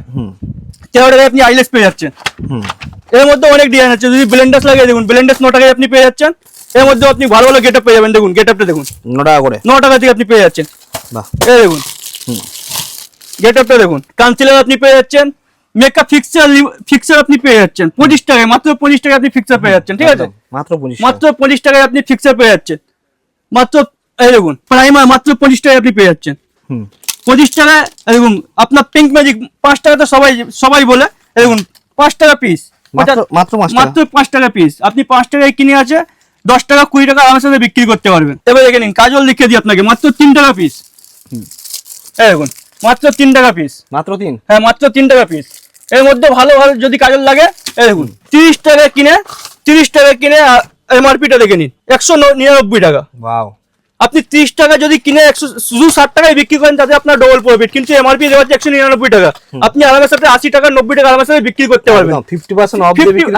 তেরো টাকায় আপনি আইলেস পেয়ে যাচ্ছেন। এর মধ্যে অনেক ডিজাইন আছে। যদি ব্লেন্ডার্স লাগে দেখুন ব্লেন্ডার্স ন টাকায় আপনি পেয়ে যাচ্ছেন। এর মধ্যে আপনি ভালো ভালো গেট পেয়ে যাবেন। দেখুন গেট দেখুন। ন টাকা করে? ন টাকা থেকে আপনি পেয়ে যাচ্ছেন। বাহ। এই দেখুন। গেট আপটা দেখুন। কাউন্সিলার আপনি পেয়ে যাচ্ছেন। মেকআপ ফিক্সার ফিক্সার আপনি পেয়ে যাচ্ছেন। পঁচিশ টাকায় মাত্র পঁচিশ টাকায় আপনি ফিক্সার পেয়ে যাচ্ছেন ঠিক আছে? মাত্র পঁচিশ মাত্র পঁচিশ টাকায় আপনি ফিক্সার পেয়ে যাচ্ছেন। মাত্র এই দেখুন প্রাইমার মাত্র পঁচিশ টাকায় আপনি পেয়ে যাচ্ছেন। পঁচিশ টাকায় দেখুন আপনার পিঙ্ক ম্যাজিক পাঁচ টাকা তো সবাই সবাই বলে। দেখুন পাঁচ টাকা পিস মাত্র মাত্র পাঁচ টাকা। মাত্র পাঁচ টাকা পিস আপনি পাঁচ টাকায় কিনে আছে দশ টাকা কুড়ি টাকা আমার সাথে বিক্রি করতে পারবেন। এবার দেখে নিন কাজল দেখিয়ে দিই আপনাকে মাত্র তিন টাকা পিস। এই দেখুন মাত্র তিন টাকা পিস মাত্র তিন? হ্যাঁ মাত্র তিন টাকা পিস এর মধ্যে ভালো ভালো যদি কাজল লাগে এই দেখুন তিরিশ টাকা কিনে তিরিশ টাকা কিনে এমআরপিটা দেখে নিন একশো নিরানব্বই টাকা। আপনি ত্রিশ টাকা যদি কিনে একশো শুধু ষাট টাকায় বিক্রি করেন তাতে আপনার ডবল প্রফিট কিন্তু এমআরপি দেওয়া হচ্ছে একশো নিরানব্বই টাকা। আপনি আরামের সাথে আশি টাকা নব্বই টাকা আরামের সাথে বিক্রি করতে পারবেন। ফিফটি পার্সেন্ট অফ দিয়ে বিক্রি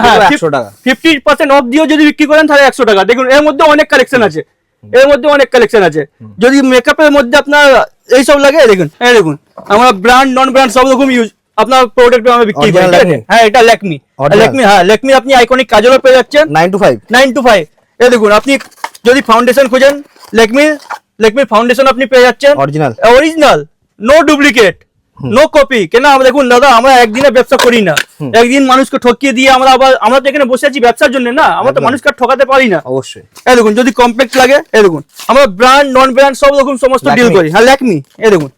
টাকা। ফিফটি পার্সেন্ট অফ দিয়েও যদি বিক্রি করেন তাহলে একশো টাকা। দেখুন এর মধ্যে অনেক কালেকশন আছে। এর মধ্যে অনেক কালেকশন আছে। যদি মেকআপের মধ্যে আপনার এইসব লাগে দেখুন হ্যাঁ দেখুন আমরা ব্র্যান্ড নন ব্র্যান্ড সব রকম ইউজ আপনার প্রোডাক্ট আমরা বিক্রি করি? হ্যাঁ এটা ল্যাকমি? ল্যাকমি হ্যাঁ ল্যাকমি আপনি আইকনিক কাজলও পেয়ে যাচ্ছেন। Nine two five nine two five এ দেখুন আপনি যদি ফাউন্ডেশন খুঁজেন লেকমি লেকমির ফাউন্ডেশন আপনি পেয়ে যাচ্ছেন। Original original no duplicate no copy কেন? আমরা দেখুন দাদা আমরা একদিনে ব্যবসা করি না। একদিন মানুষকে ঠকিয়ে দিয়ে আমরা আবার আমরা তো এখানে বসে আছি ব্যবসার জন্য না। আমরা তো মানুষকে ঠকাতে পারি না। অবশ্যই। এই দেখুন যদি কমপ্লেক্স লাগে এই দেখুন। আমরা ব্র্যান্ড নন ব্র্যান্ড সব রকম সমস্ত ডিল করি। হ্যাঁ ল্যাকমি এই দেখুন।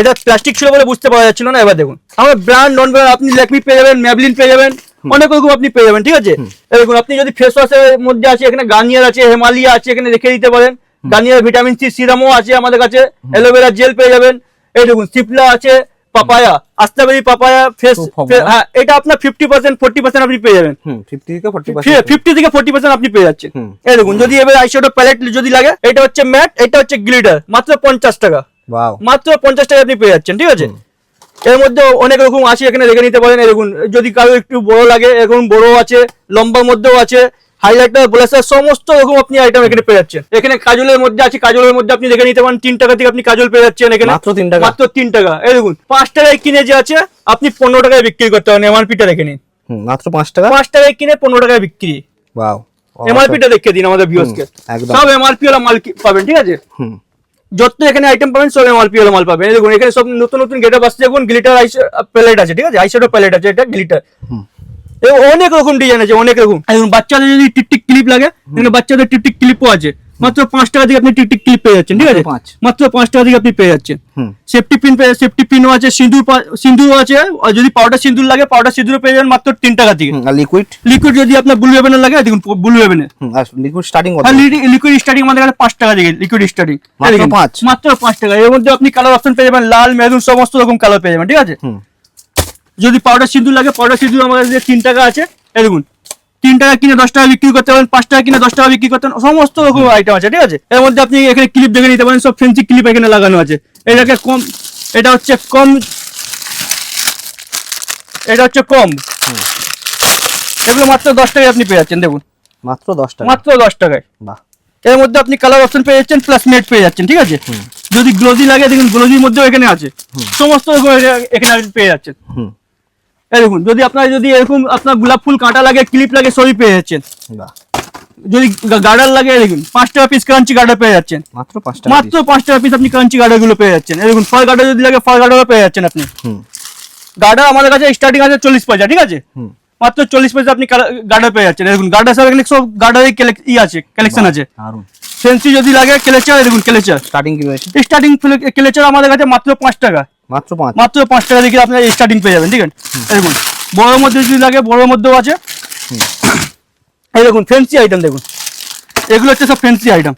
এটা প্লাস্টিক ছিল বলে বুঝতে পারা যাচ্ছিল না এবার দেখুন। আমরা ব্র্যান্ড নন ব্র্যান্ড আপনি ল্যাকমি পেয়ে যাবেন ম্যাবলিন পেয়ে যাবেন। অনেক রকম আপনি পেয়ে যাবেন ঠিক আছে? দেখুন আপনি যদি ফেস ওয়াশের মধ্যে আছে এখানে গার্নিয়ার আছে হেমালিয়া আছে এখানে রেখে দিতে পারেন। গার্নিয়ার ভিটামিন সি সিরামও আছে আমাদের কাছে। অ্যালোভেরা জেল পেয়ে যাবেন। এই দেখুন সিপলা আছে পাপায়া আস্তাবেরি পাপায়া ফেস হ্যাঁ এটা আপনার ফিফটি পার্সেন্ট ফোর্টি পার্সেন্ট আপনি পেয়ে যাবেন। ফিফটি থেকে ফোর্টি পার্সেন্ট ফিফটি থেকে ফোর্টি পার্সেন্ট আপনি পেয়ে যাচ্ছেন। এই দেখুন যদি এবার আইশ্যাডো প্যালেট যদি লাগে এটা হচ্ছে ম্যাট এটা হচ্ছে গ্লিটার মাত্র পঞ্চাশ টাকা। মাত্র পঞ্চাশ টাকা আপনি পেয়ে যাচ্ছেন ঠিক আছে? এর মধ্যে অনেক রকম আছে এখানে দেখে নিতে পারেন। দেখুন যদি কারও একটু বড় লাগে এরকম বড় আছে লম্বার মধ্যেও আছে হাইলাইটার ব্লাসার সমস্ত রকম আপনি আইটেম এখানে পেয়ে যাচ্ছেন। এখানে কাজলের মধ্যে আছে কাজলের মধ্যে আপনি দেখে নিতে পারেন তিন টাকা থেকে আপনি কাজল পেয়ে যাচ্ছেন এখানে। মাত্র তিন টাকা? মাত্র তিন টাকা। এই দেখুন পাঁচ টাকায় কিনে যে আছে আপনি পনেরো টাকায় বিক্রি করতে পারেন এমআরপিটা রেখে নিন। মাত্র পাঁচ টাকা? পাঁচ টাকায় কিনে পনেরো টাকায় বিক্রি। এমআরপিটা দেখে দিন আমাদের ভিউসকে। সব এমআরপি ওলা মাল পাবেন ঠিক আছে? হুম। যত এখানে আইটেম পাবেন সব এমআরপি হলো মাল পাবেন। দেখুন এখানে সব নতুন নতুন গেটআপ আসছে। দেখুন গ্লিটার আইস প্যালেট আছে ঠিক আছে? আইশ্যাডো প্যালেট আছে এটা গ্লিটার অনেক রকম ডিজাইন আছে অনেক রকম। বাচ্চাদের যদি টিপটিক ক্লিপ লাগে বাচ্চাদের টিপটিক ক্লিপও আছে। মাত্র পাঁচ টাকা থেকে আপনি টিকটিক ক্লিপ পেয়ে যাচ্ছেন ঠিক আছে? মাত্র পাঁচ। টাকা থেকে আপনি পেয়ে যাচ্ছেন। সেফটি পিন পেয়ে সেফটি পিনও আছে সিঁদুর সিঁদুরও আছে আর যদি পাউডার সিঁদুর লাগে পাউডার সিঁদুরও পেয়ে যাবেন মাত্র তিন টাকা থেকে। লিকুইড লিকুইড যদি আপনার ব্লু হেভেনের লাগে দেখুন ব্লু আর লিকুইড স্টার্টিং লিকুইড স্টার্টিং আমাদের কাছে পাঁচ টাকা থেকে লিকুইড স্টার্টিং মাত্র পাঁচ? মাত্র পাঁচ টাকা। এর মধ্যে আপনি কালার অপশন পেয়ে যাবেন লাল মেরুন সমস্ত রকম কালার পেয়ে যাবেন ঠিক আছে? যদি পাউডার সিঁদুর লাগে পাউডার সিঁদুর আমাদের তিন টাকা আছে। এই দেখুন তিন টাকা কিনে দশ টাকা বিক্রি করতে পারেন পাঁচ টাকা কিনে দশ টাকা বিক্রি করতে পারেন সমস্ত রকম আইটেম আছে ঠিক আছে? এর মধ্যে আপনি এখানে ক্লিপ দেখে নিতে পারেন সব ফেন্সি ক্লিপ এখানে লাগানো আছে। এটাকে কম এটা হচ্ছে কম এটা হচ্ছে কম। এগুলো মাত্র দশ টাকায় আপনি পেয়ে যাচ্ছেন দেখুন। মাত্র দশ টাকা মাত্র দশ টাকায়। বাহ। এর মধ্যে আপনি কালার অপশন পেয়ে যাচ্ছেন প্লাস মেট পেয়ে যাচ্ছেন ঠিক আছে? যদি গ্লোজি লাগে দেখুন গ্লোজির মধ্যেও এখানে আছে। সমস্ত রকম এখানে- পেয়ে যাচ্ছেন। হুম। দেখুন যদি আপনার যদি এরকম আপনার গোলাপ ফুল কাঁটা লাগে ক্লিপ লাগে সবই পেয়ে যাচ্ছেন। বাহ। যদি গার্ডার লাগে এই দেখুন পাঁচ টাকা পিস ক্রাঞ্চি গার্ডার পেয়ে যাচ্ছেন। মাত্র পাঁচ টাকা মাত্র পাঁচ টাকা পিস আপনি ক্রাঞ্চি গার্ডারগুলো পেয়ে যাচ্ছেন। এই দেখুন ফল গার্ডার যদি লাগে ফল গার্ডারও পেয়ে যাচ্ছেন আপনি। হুম। গার্ডার আমাদের কাছে স্টার্টিং আছে চল্লিশ পয়সা ঠিক আছে? হুম। মাত্র চল্লিশ পয়সা আপনি গার্ডার পেয়ে যাচ্ছেন। এই দেখুন গার্ডার সব এখানে সব গার্ডারের ই আছে কালেকশন আছে। দারুণ ফেন্সি যদি লাগে কেলেচার এই দেখুন কেলেচার স্টার্টিং কি রয়েছে স্টার্টিং কেলেচার আমাদের কাছে মাত্র পাঁচ টাকা। মাত্র পাঁচ। মাত্র পাঁচ টাকা থেকে আপনার স্টার্টিং পেয়ে যাবেন ঠিক আছে? দেখুন বড়োর মধ্যে যদি লাগে বড়োর মধ্যেও আছে। এই দেখুন ফেন্সি আইটেম দেখুন। এগুলো হচ্ছে সব ফেন্সি আইটেম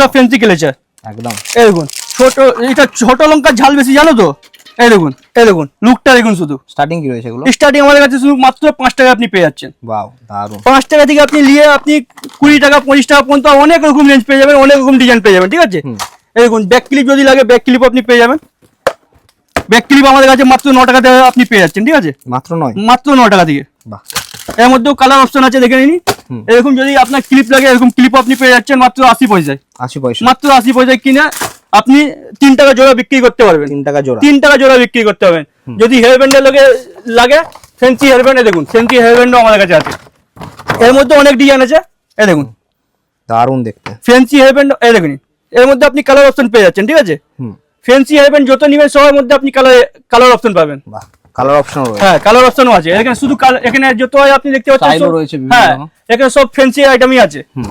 সব ফেন্সি কেলেচার একদম। এই দেখুন ছোট এটা ছোট লঙ্কার ঝাল বেশি জানো তো? এই দেখুন এই দেখুন লুকটা দেখুন শুধু। স্টার্টিং কি রয়েছে এগুলো? স্টার্টিং আমাদের কাছে শুধু মাত্র পাঁচ টাকা আপনি পেয়ে যাচ্ছেন। বাও দারুণ পাঁচ টাকা থেকে আপনি নিয়ে আপনি কুড়ি টাকা পঁচিশ টাকা পর্যন্ত অনেক রকম রেঞ্জ পেয়ে যাবেন অনেক রকম ডিজাইন পেয়ে যাবেন ঠিক আছে? এই দেখুন ব্যাক ক্লিপ যদি লাগে ব্যাক ক্লিপ আপনি পেয়ে যাবেন। ব্যাক ক্লিপ আমাদের কাছে মাত্র ন টাকা থেকে আপনি পেয়ে যাচ্ছেন ঠিক আছে? মাত্র নয়? মাত্র ন টাকা থেকে। বাহ। এর মধ্যেও কালার অপশন আছে দেখে নিন। এরকম যদি আপনার ক্লিপ লাগে এরকম ক্লিপ আপনি পেয়ে যাচ্ছেন মাত্র আশি পয়সায়। আশি পয়সা। মাত্র আশি পয়সায় কিনে আপনি তিন টাকা জোড়া বিক্রি করতে পারবেন। তিন টাকা জোড়া। তিন টাকা জোড়া বিক্রি করতে পারবেন। যদি হেয়ার ব্যান্ডের লগে লাগে ফেন্সি হেয়ার ব্যান্ডে দেখুন ফেন্সি হেয়ার ব্যান্ডও আমাদের কাছে আছে। এর মধ্যে অনেক ডিজাইন আছে এ দেখুন। দারুণ দেখতে। ফেন্সি হেয়ার ব্যান্ড এই দেখুন। এর মধ্যে আপনি কালার অপশন পেয়ে যাচ্ছেন ঠিক আছে? হুম। ফেন্সি হেয়ার যত নিবেন সবার মধ্যে আপনি কালার কালার অপশন পাবেন। কালার অপশন রয়েছে। হ্যাঁ কালার অপশনও আছে। এখানে শুধু কালার এখানে যত হয় আপনি দেখতে পাচ্ছেন Style ও সব- রয়েছে হ্যাঁ এখানে সব ফেন্সি আইটেমই আছে। হুম।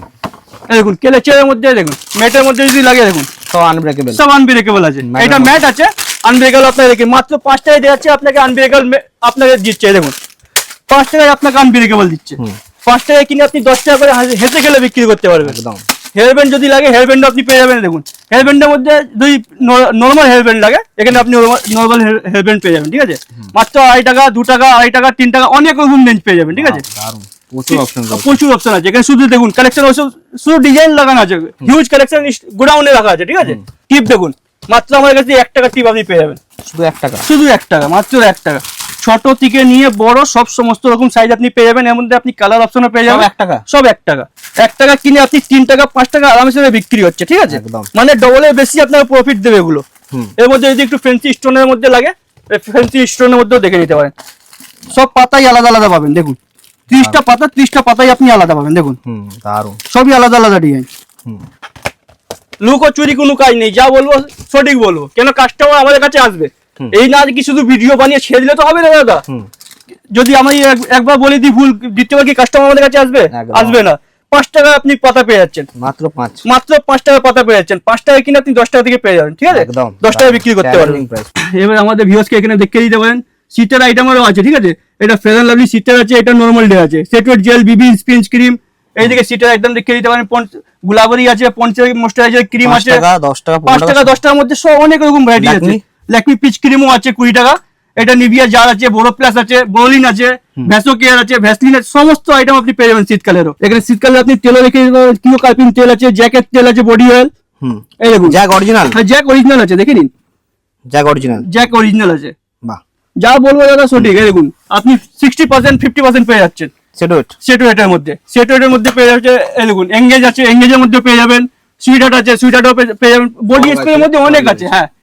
দেখুন কেলেচের মধ্যে দেখুন ম্যাটের মধ্যে যদি লাগে দেখুন। সব আনব্রেকেবল সব আনব্রেকেবল আছে। এটা ম্যাট আছে আনব্রেকেবল আপনাকে দেখে মাত্র পাঁচ টাকায় দেওয়া আছে আপনাকে আনব্রেকেবল আপনাকে দিচ্ছে দেখুন। পাঁচ টাকায় আপনাকে আনব্রেকেবল দিচ্ছে। হুম। পাঁচ টাকায় কিনে আপনি দশ টাকা করে হাসে- হেসে গেলে বিক্রি করতে পারবেন। একদম। হেয়ার ব্যান্ড যদি লাগে হেয়ার ব্যান্ড আপনি পেয়ে যাবেন দেখুন। হেয়ার ব্যান্ডের মধ্যে যদি নর্মাল হেয়ার ব্যান্ড লাগে এখানে আপনি নর্মাল হেয়ার ব্যান্ড পেয়ে যাবেন ঠিক আছে? মাত্র আড়াই টাকা দু টাকা আড়াই টাকা তিন টাকা অনেক রকম রেঞ্জ পেয়ে যাবেন ঠিক আছে? প্রচুর অপশন প্রচুর অপশন আছে। এখানে শুধু দেখুন কালেকশন শুধু ডিজাইন লাগানো আছে। হিউজ কালেকশন গোডাউনে রাখা আছে ঠিক আছে? টিপ দেখুন মাত্র আমার কাছে এক টাকা টিপ আপনি পেয়ে যাবেন। শুধু এক টাকা? শুধু এক টাকা মাত্র এক টাকা। ছোট থেকে নিয়ে বড় সব সমস্ত রকম সাইজ আপনি পেয়ে যাবেন। এর মধ্যে আপনি কালার অপশনও পেয়ে যাবেন। এক টাকা। সব এক টাকা। এক টাকা কিনে আপনি তিন টাকা পাঁচ টাকা আরামসে বিক্রি হচ্ছে ঠিক আছে। মানে ডবলের বেশি আপনার প্রফিট দেবে এগুলো। এর মধ্যে যদি একটু ফেন্সি স্টোনের মধ্যে লাগে ফেন্সি স্টোনের মধ্যেও দেখে নিতে পারেন। সব পাতাই আলাদা আলাদা পাবেন দেখুন। ত্রিশটা পাতা ত্রিশটা পাতাই আপনি আলাদা পাবেন দেখুন। সবই আলাদা আলাদা ডিজাইন লুক ও চুরি কোনো কাজ নেই যা বলব সঠিক বলব। কেন কাস্টমার আমাদের কাছে আসবে। এই না কি শুধু ভিডিও বানিয়ে ছেড়ে দিলে তো হবে না দাদা? যদি আমি একবার বলে দিই ভুল দ্বিতীয়বার কি কাস্টমার আমাদের কাছে আসবে? আসবে না। পাঁচ টাকা আপনি পাতা পেয়ে যাচ্ছেন। মাত্র পাঁচ। মাত্র পাঁচ টাকা পাতা পেয়ে যাচ্ছেন। পাঁচ টাকা কিনে আপনি দশ টাকা থেকে পেয়ে যাবেন ঠিক আছে? দশ টাকা বিক্রি করতে পারবেন। এবার আমাদের ভিউসকে এখানে দেখে দিতে পারেন। শীতের আইটেমেরও আছে ঠিক আছে? এটা ফেরান লাভলি শীতের আছে এটা নর্মাল ডে আছে। সেটওয়েট জেল বিবি স্পিঞ্চ ক্রিম এইদিকে শীতের একদম দেখে দিতে পারেন। পঞ্চ গুলাবরি আছে পঞ্চাশ ময়শ্চারাইজার ক্রিম পাঁচ আছে? টাকা দশ টাকা পাঁচ টাকা দশ টাকার মধ্যে সব অনেক রকম ভ্যারাইটি আছে? ল্যাকমি পিচ ক্রিমও আছে কুড়ি টাকা। এটা নিভিয়া জার আছে বোরো প্লাস আছে বোরলিন আছে ভ্যাসো কেয়ার আছে ভ্যাসলিন আছে সমস্ত আইটেম আপনি পেয়ে যাবেন শীতকালেরও। এখানে শীতকালে আপনি তেলও রেখে কিও কার্পিং তেল আছে জ্যাকেট তেল আছে বডি অয়েল এই দেখুন। জ্যাক অরিজিনাল হ্যাঁ জ্যাক অরিজিনাল আছে দেখে নিন। জ্যাক অরিজিনাল জ্যাক অরিজিনাল আছে। বাহ। যা বলব দাদা সঠিক। এই দেখুন আপনি সিক্সটি পার্সেন্ট ফিফটি পার্সেন্ট পেয়ে যাচ্ছেন। সেটুয়েট সেট ওয়েটের মধ্যে। সেট ওয়েটের মধ্যে পেয়ে যাচ্ছে এই দেখুন এঙ্গেজ আছে এঙ্গেজের মধ্যে পেয়ে যাবেন। সুইট আছে সুইট পেয়ে যাবেন। বডি স্প্রের মধ্যে অনেক। আছে হ্যাঁ।